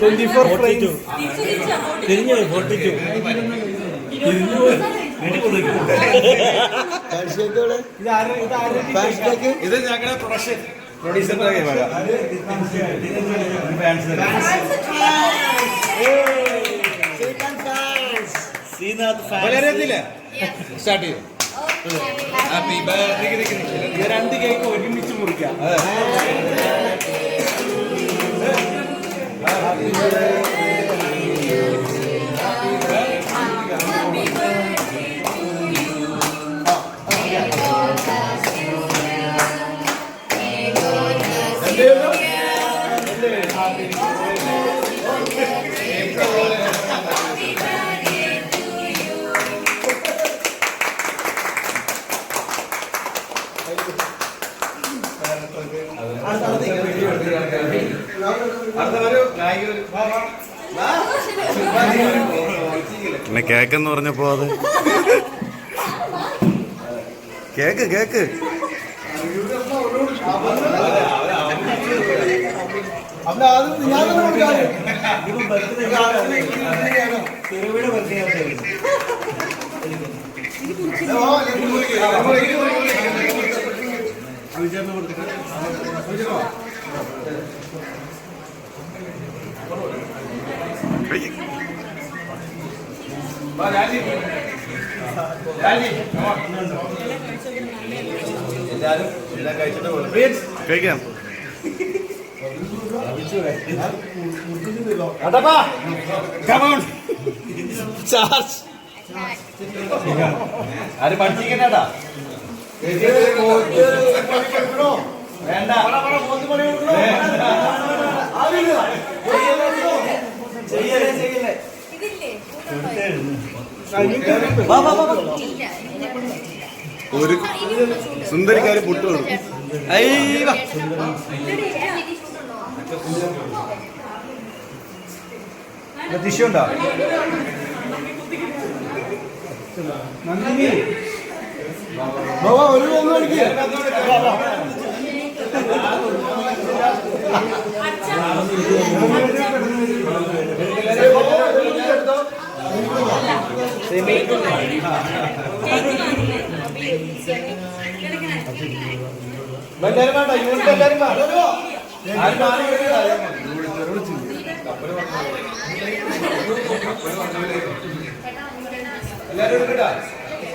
Twenty four frames തിരിഞ്ഞു forty two തിരിഞ്ഞു പോയി ഇത് ഞങ്ങളുടെ പ്രൊഡക്ഷൻ പ്രൊഡ്യൂസറിന്റെ കൈവക ശ്രീനാഥ് സ്റ്റാർട്ട് ചെയ്തു ഹാപ്പി ബർത്ത്ഡേ രണ്ട് കേക്ക് ഒരുമിച്ച് മുറിക്കാം. അടുത്ത കേക്ക് എന്ന് പറഞ്ഞപ്പോ അത്? Cake cake. ചെറുവിടെ എല്ലാരും എല്ലാം കഴിച്ചിട്ട് കഴിക്കാം. ആര് പഠിച്ചിരിക്കണേടാ വേണ്ട ചെയ്യലേ ചെയ്യലേ ഇതില്ലേ വാ വാ വാ ഇല്ല ഇതിന്റെ കൂടെ പറ്റില്ല. ഒരു സുന്ദരിക്കാര് പുട്ട് കൊടുക്കും നന്ദിനി. ബാബാ ഒരു ഒന്ന് എല്ലാരും വേണ്ട യൂണിറ്റ് എല്ലാരും. എല്ലാരും എടുക്കട്ടാ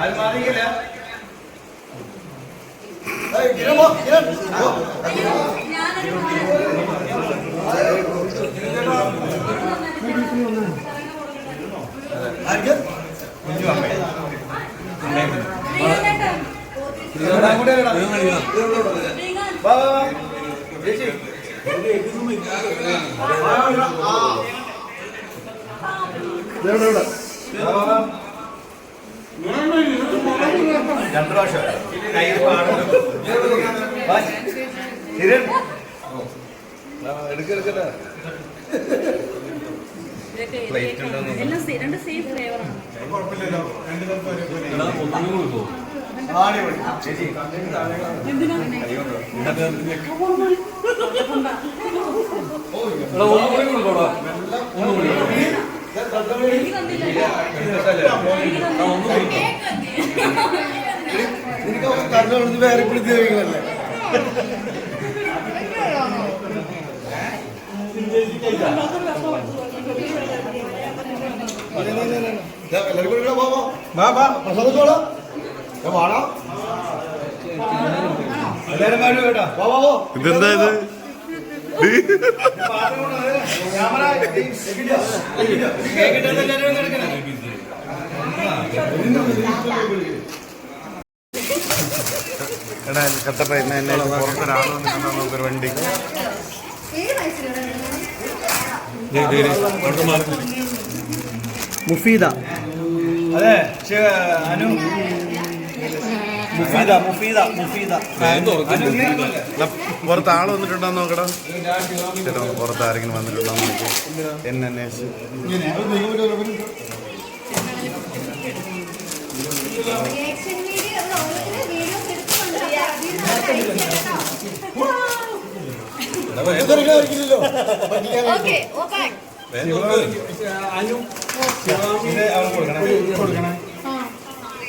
ആരും മാറിയില്ല കുഞ്ഞു അമ്മേ ഇവിടെ അങ്ങോട്ട് വരടാ. വാ വാ വാ ചേച്ചി വാ, വാ, വാ. രണ്ട് പ്രാവശ്യം. കയ്യിൽ പാടുന്നു വാ. കിരൺ ആ, എടുക്ക് എടുക്കട്ടെ പ്ലേറ്റ് ഉണ്ടോന്ന് എല്ലാം സെ- ചേച്ചി വേറെ പിടിച്ച് കഴിക്കണല്ലേ എല്ലാവർക്കും കൊടുക്കണം വാ വാ വാ. വാ പ്രസാദിച്ചോളാം വാടാ. എല്ലാരും പാടും കേട്ടോ വാ വാ വാ. ഇതെന്താ ഇത് ക്യാമറ കേക്കിട്ട് എല്ലാരും എടുക്കണം എടാ കട്ടപ്പ എന്നെ എന്നെ പുറത്തൊരാൾ വന്നിട്ടുണ്ടോ നമുക്കൊരു വണ്ടി മുഫീദ അതെ അനു മുഫീദ മുഫീദ മുഫീദ പുറത്ത് ആൾ വന്നിട്ടുണ്ടോ നോക്കടാ. ചേട്ടാ പുറത്ത് ആരെങ്കിലും വന്നിട്ടുണ്ടോ നോക്കി. എന്നെ അന്വേഷിച്ച് കൊടുക്കണം.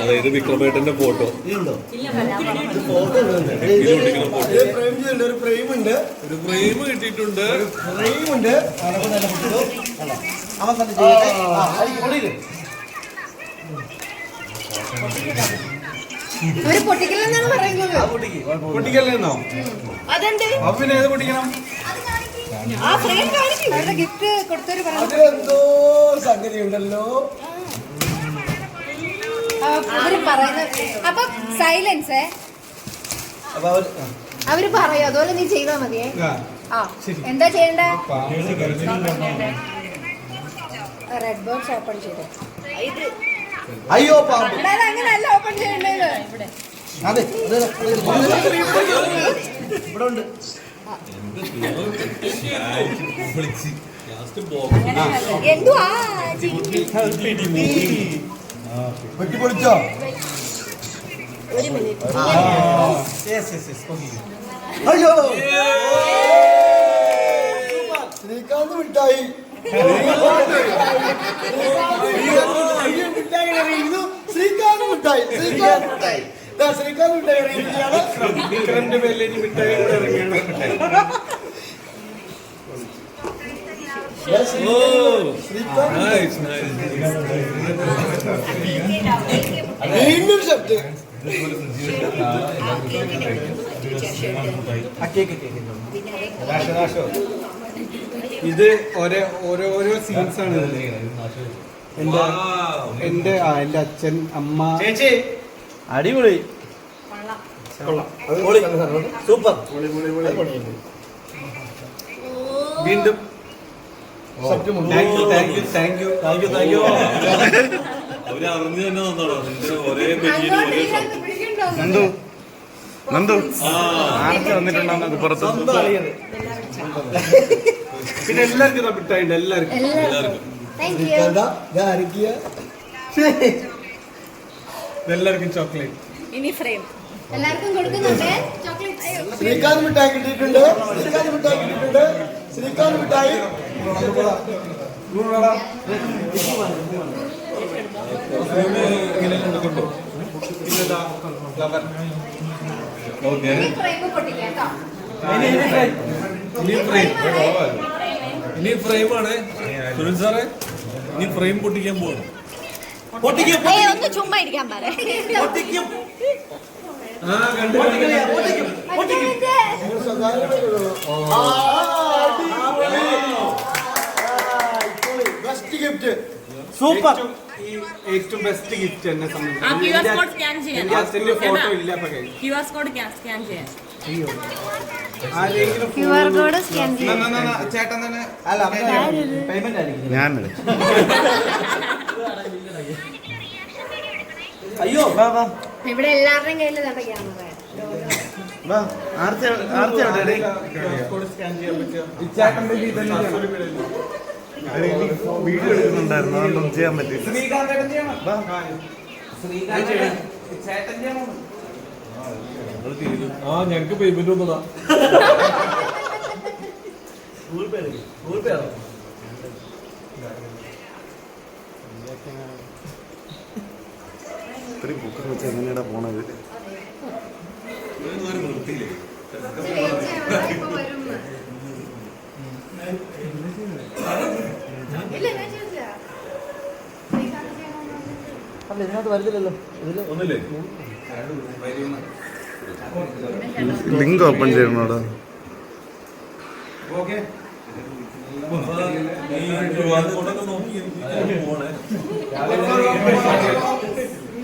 അതായത് വിക്രമേട്ടന്റെ ഫോട്ടോ ഫോട്ടോ ഉണ്ട് ഇതിൽ ഇത് ഫ്രെയിം ചെയ്തിട്ടുണ്ട് ഒരു ഫ്രെയിം ഉണ്ട്. ഒരു ഫ്രെയിം കിട്ടിയിട്ടുണ്ട്. ഒരു പൊട്ടിക്കലെന്നാണ് പറയുന്നത്. പൊട്ടിക്കല്ലെന്നോ അതെന്ത്? അപ്പൊ പിന്നെ ഏത് പൊട്ടിക്കണം? ഗിഫ്റ്റ് കൊടുത്തൊരു പറഞ്ഞു അതിലെന്തോ സംഗതി ഉണ്ടല്ലോ അവർ പറയുന്നത് അപ്പൊ സൈലൻസ് അപ്പൊ അവർ ആ. അവർ പറയും അതുപോലെ നീ ചെയ്താ മതിയേ. ആ, എന്താ ചെയ്യണ്ട? റെഡ് ബോക്സ് ഓപ്പൺ ചെയ്തു. അയ്യോ പാമ്പ്. എടാ, ഇത് അങ്ങനെയല്ല ഓപ്പൺ ചെയ്യേണ്ടത്. അതെ അതെ, അതെ. ഇവിടെ ഉണ്ട്. വെട്ടിപ്പൊളിച്ചോ ഒരു മിനിറ്റ് അയ്യോ ശ്രീകാന്ത് മിഠായി ശ്രീകാന്ത് മിഠായി ശ്രീകാന്ത് മിഠായി ദാ ശ്രീകാന്ത് മിഠായി അറിയുന്നതാണ് വിക്രമിന്റെ പേരിൽ ഇനി മിഠായി കൂടെ ഇറങ്ങിയാണ് വീണ്ടും ശബ്ദം ഇത് ഓരോ ഓരോ ഓരോ സീൻസ് ആണ്. എന്റെ എന്റെ ആ എന്റെ അച്ഛൻ അമ്മ ചേച്ചി അടിപൊളി. സൂപ്പർ. വീണ്ടും. തന്നെ തന്നോളൂ ഒരേ ഒരേ നന്ദു. നന്ദു. ആർക്ക് വന്നിട്ടുണ്ടോ പുറത്ത് പിന്നെ എല്ലാവർക്കും എല്ലാവർക്കും. എല്ലാവർക്കും. എല്ലാവർക്കും ചോക്ലേറ്റ്. ഇനി ഫ്രെയിം. എല്ലാവർക്കും കൊടുക്കുന്നുണ്ട്. ചോക്ലേറ്റ്. ശ്രീകാന്ത് മിഠായി കിട്ടിയിട്ടുണ്ട്. ശ്രീകാന്ത് മിഠായി കിട്ടിയിട്ടുണ്ട്. ശ്രീകാന്ത് മിഠായി. ഇനി ഫ്രെയിം ഇനി ഫ്രെയിമാണ്. സുനിൽ സാറേ ഇനി ഫ്രെയിം പൊട്ടിക്കാൻ പോകണം ഏയ് ഒന്ന് ചുമ്മാ ഇരിക്കാൻ സൂപ്പർ. ഏറ്റവും ബെസ്റ്റ് ഗിഫ്റ്റ് എന്നെ സംബന്ധിച്ച്. ഫോട്ടോ ഇല്ല ക്യു ആർ കോഡ് സ്കാൻ ചെയ്യാൻ ആരെങ്കിലും ക്യു കോഡ് സ്കാൻ ന, ന, ന, ന, ചേട്ടൻ തന്നെ അല്ല പേയ്മെന്റ് ആയിരിക്കും ഞാൻ ഈ എല്ലാവരുടെയും ഇത് തന്നെ വീഡിയോ എടുക്കുന്നുണ്ടായിരുന്നു അതുകൊണ്ടൊന്നും ചെയ്യാൻ പറ്റില്ല ആ ഞങ്ങക്ക് പേയ്മെന്റ് ഒന്നതാ ഗൂഗിൾ പേ ഗൂഗിൾ പേ ആണോ? ഇത്രയും ബുക്ക് വെച്ച് എങ്ങനെയാണ് പോണത്? അല്ല ഇതിനകത്ത് വരുന്നില്ലല്ലോ ഇതിൽ ഒന്നില്ലേ? ലിങ്ക് ഓപ്പൺ ചെയ്യണോടാ. ഓക്കെ. ഈ ക്യു ആർ കോഡൊക്കെ നോക്കി